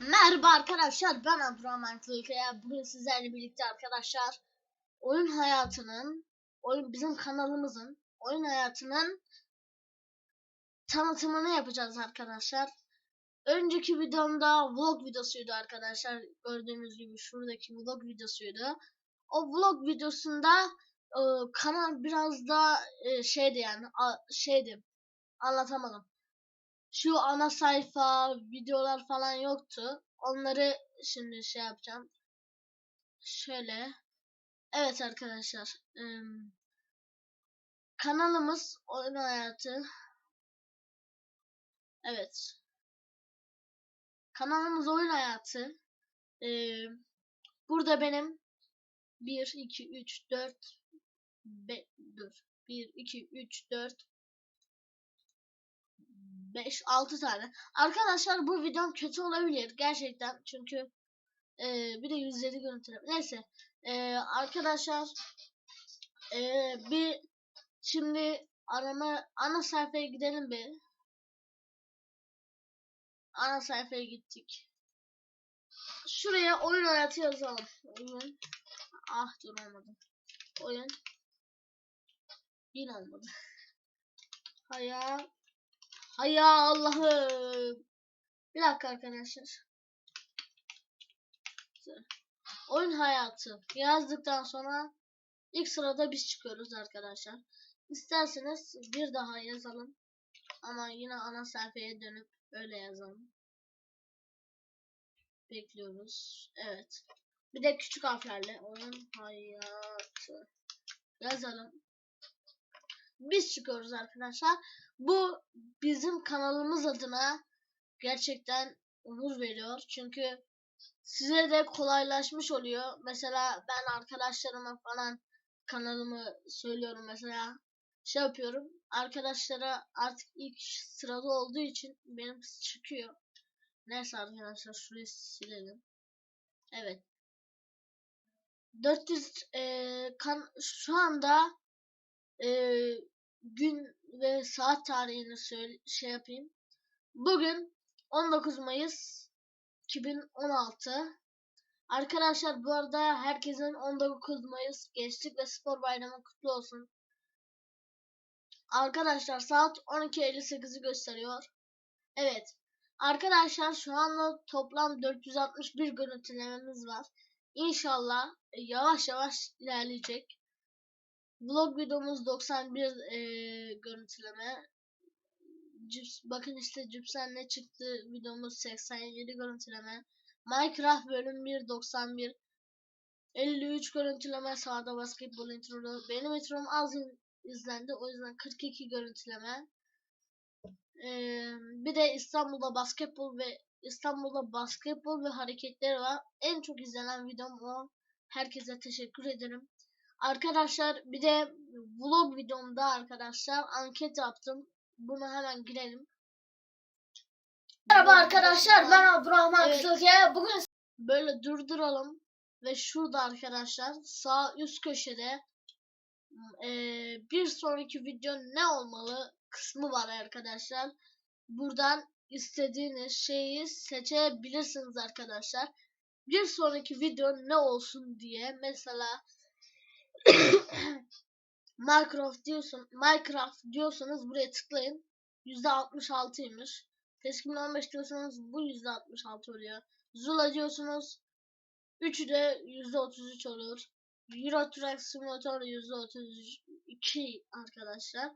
Merhaba arkadaşlar ben Abdurrahman Kılıkaya. Bugün sizlerle birlikte arkadaşlar oyun hayatının, oyun bizim kanalımızın oyun hayatının tanıtımını yapacağız arkadaşlar. Önceki videomda vlog videosuydu arkadaşlar. Gördüğünüz gibi şuradaki vlog videosuydu. O vlog videosunda e, kanal biraz da e, şeydi yani a- şeydi anlatamadım şu ana sayfa videolar falan yoktu. Onları şimdi şey yapacağım. Şöyle. Evet arkadaşlar. ım, kanalımız oyun hayatı. Evet. Kanalımız oyun hayatı. Burada benim 1, 2, 3, 4 5, dur. 1, 2, 3, 4 5 6 tane. Arkadaşlar bu videom kötü olabilir gerçekten çünkü e, bir de yüzleri görüntüleme. Neyse. E, arkadaşlar e, bir şimdi arama ana sayfaya gidelim bir. Ana sayfaya gittik. Şuraya oyun hayatı yazalım. Oyun. Ah dur olmadı. Oyun. Yine olmadı. Hayal. Hay Allah'ım. Bir dakika arkadaşlar. Oyun hayatı yazdıktan sonra ilk sırada biz çıkıyoruz arkadaşlar. İsterseniz bir daha yazalım. Ama yine ana sayfaya dönüp öyle yazalım. Bekliyoruz. Evet. Bir de küçük harflerle oyun hayatı yazalım. Biz çıkıyoruz arkadaşlar. Bu bizim kanalımız adına gerçekten onur veriyor. Çünkü size de kolaylaşmış oluyor. Mesela ben arkadaşlarıma falan kanalımı söylüyorum mesela şey yapıyorum. Arkadaşlara artık ilk sırada olduğu için benim çıkıyor. Neyse arkadaşlar şurayı silelim. Evet. 400 e, kan şu anda e, gün ve saat tarihini söyle şey yapayım. Bugün 19 Mayıs 2016. Arkadaşlar bu arada herkesin 19 Mayıs Gençlik ve Spor Bayramı kutlu olsun. Arkadaşlar saat 12.58'i gösteriyor. Evet. Arkadaşlar şu anda toplam 461 görüntülememiz var. İnşallah e, yavaş yavaş ilerleyecek. Vlog videomuz 91 e, görüntüleme. Cips, bakın işte Cipsen ne çıktı videomuz 87 görüntüleme. Minecraft bölüm 1 91 53 görüntüleme sağda basketbol introdu. Benim introm az izlendi o yüzden 42 görüntüleme. Ee, bir de İstanbul'da basketbol ve İstanbul'da basketbol ve hareketleri var. En çok izlenen videom o. Herkese teşekkür ederim. Arkadaşlar bir de vlog videomda arkadaşlar anket yaptım. Bunu hemen girelim. Merhaba arkadaşlar ben Abdurrahman Evet. Kızılkaya. Bugün böyle durduralım ve şurada arkadaşlar sağ üst köşede eee, bir sonraki video ne olmalı kısmı var arkadaşlar. Buradan istediğiniz şeyi seçebilirsiniz arkadaşlar. Bir sonraki video ne olsun diye mesela Minecraft diyorsun Minecraft diyorsanız buraya tıklayın. %66'ymış. Teskin 15 diyorsanız bu %66 oluyor. Zula diyorsunuz 3'ü de %33 olur. Euro Truck Simulator %32 arkadaşlar.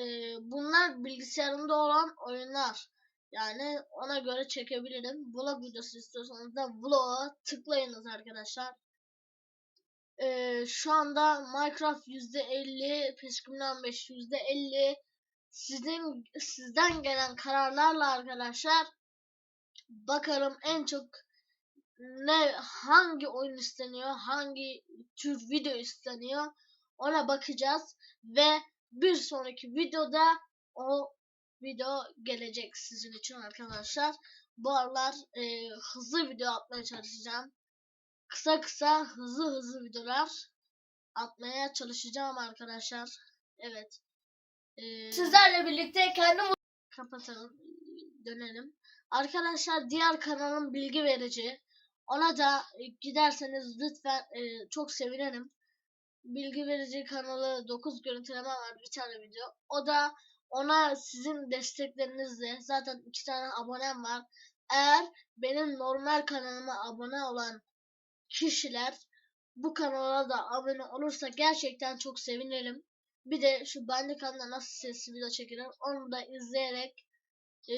Ee, bunlar bilgisayarımda olan oyunlar. Yani ona göre çekebilirim. Vlog videosu istiyorsanız da vlog'a tıklayınız arkadaşlar. Ee, şu anda Minecraft %50, Peskimden 5 %50. Sizin sizden gelen kararlarla arkadaşlar bakarım en çok ne hangi oyun isteniyor, hangi tür video isteniyor ona bakacağız ve bir sonraki videoda o video gelecek sizin için arkadaşlar. Bu aralar e, hızlı video atmaya çalışacağım. Kısa kısa hızlı hızlı videolar atmaya çalışacağım arkadaşlar. Evet. E, Sizlerle birlikte kendi kapatalım. Dönelim. Arkadaşlar diğer kanalım bilgi verici. Ona da e, giderseniz lütfen e, çok sevinirim. Bilgi verici kanalı 9 görüntüleme var bir tane video. O da ona sizin desteklerinizle zaten iki tane abonem var. Eğer benim normal kanalıma abone olan kişiler bu kanala da abone olursa gerçekten çok sevinirim. Bir de şu Bandicam'da nasıl sesli video çekilir onu da izleyerek e,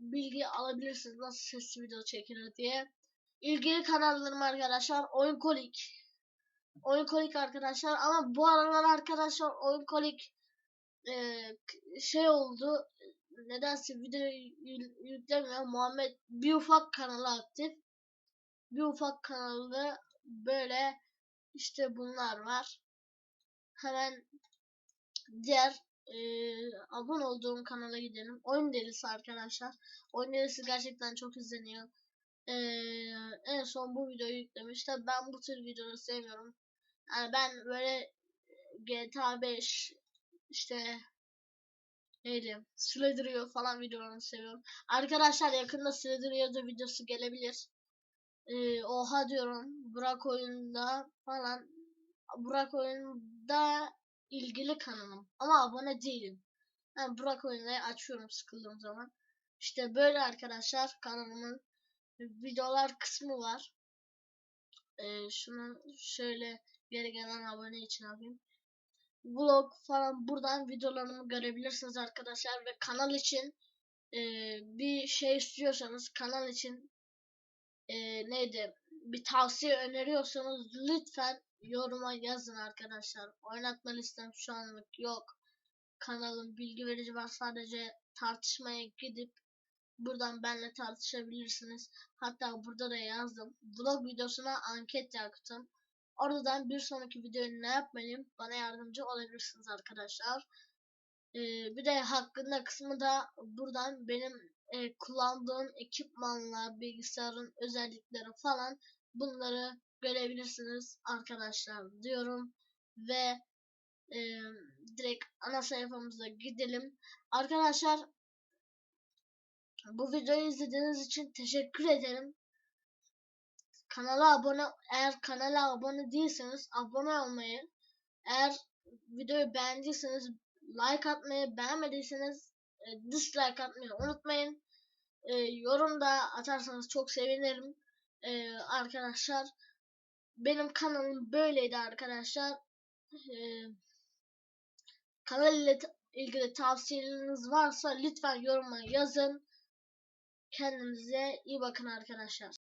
bilgi alabilirsiniz nasıl sesli video çekilir diye. İlgili kanallarım arkadaşlar Oyun Kolik. Oyun Kolik arkadaşlar ama bu aralar arkadaşlar Oyun Kolik e, şey oldu nedense video yüklemiyor. Muhammed bir ufak kanalı aktif. Bir ufak kanalı böyle işte bunlar var. Hemen diğer e, abone olduğum kanala gidelim. Oyun delisi arkadaşlar. Oyun delisi gerçekten çok izleniyor. E, en son bu videoyu yüklemişti. Ben bu tür videoları sevmiyorum. Yani ben böyle GTA 5 işte neydi Sliderio falan videolarını seviyorum. Arkadaşlar yakında Sliderio'da videosu gelebilir. Ee, oha diyorum. Burak oyunda falan. Burak oyunda ilgili kanalım. Ama abone değilim. Yani Burak oyunda açıyorum sıkıldığım zaman. İşte böyle arkadaşlar kanalımın videolar kısmı var. Ee, şunu şöyle geri gelen abone için yapayım. Vlog falan buradan videolarımı görebilirsiniz arkadaşlar ve kanal için e, bir şey istiyorsanız kanal için e, neydi bir tavsiye öneriyorsanız lütfen yoruma yazın arkadaşlar. Oynatma listem şu anlık yok. Kanalım bilgi verici var sadece tartışmaya gidip buradan benle tartışabilirsiniz. Hatta burada da yazdım. Vlog videosuna anket yaptım. Oradan bir sonraki videoyu ne yapmalıyım bana yardımcı olabilirsiniz arkadaşlar. Ee, bir de hakkında kısmı da buradan benim e, kullandığım ekipmanlar, bilgisayarın özellikleri falan bunları görebilirsiniz arkadaşlar diyorum ve e, direkt ana sayfamıza gidelim. Arkadaşlar bu videoyu izlediğiniz için teşekkür ederim. Kanala abone eğer kanala abone değilseniz abone olmayı eğer videoyu beğendiyseniz like atmayı beğenmediyseniz e, dislike atmayı unutmayın. E, yorum da atarsanız çok sevinirim. E, arkadaşlar benim kanalım böyleydi arkadaşlar. E, kanal ile ilgili tavsiyeleriniz varsa lütfen yoruma yazın. Kendinize iyi bakın arkadaşlar.